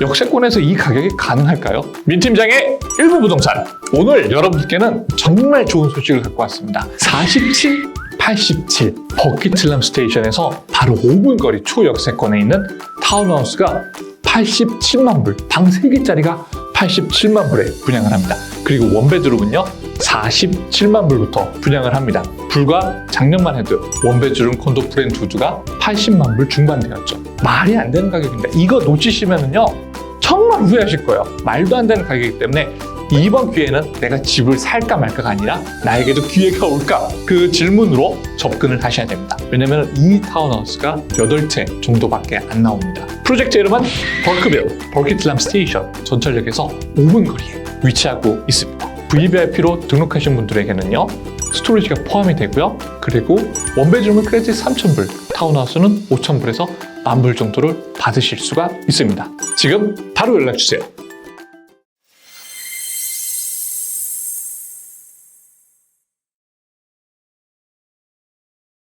역세권에서 이 가격이 가능할까요? 민 팀장의 일부 부동산 오늘 여러분들께는 정말 좋은 소식을 갖고 왔습니다. 47, 87 버킷슬람 스테이션에서 바로 5분 거리 초역세권에 있는 타운하우스가 87만 불, 방 3개짜리가 87만 불에 분양을 합니다. 그리고 원베드룸은요 47만 불부터 분양을 합니다. 불과 작년만 해도 원베드룸 콘도 프렌투드가 80만 불 중반대였죠. 말이 안 되는 가격입니다. 이거 놓치시면은요 정말 후회하실 거예요. 말도 안 되는 가격이기 때문에 이번 기회는 내가 집을 살까 말까가 아니라 나에게도 기회가 올까? 그 질문으로 접근을 하셔야 됩니다. 왜냐면 이 타운하우스가 8채 정도밖에 안 나옵니다. 프로젝트 이름은 버크빌, 버킷슬람 스테이션 전철역에서 5분 거리에 위치하고 있습니다. VVIP로 등록하신 분들에게는요, 스토리지가 포함이 되고요. 그리고 원베드룸은 크레딧 3,000불, 타운하우스는 5,000불에서 만불 정도를 받으실 수가 있습니다. 지금 바로 연락 주세요.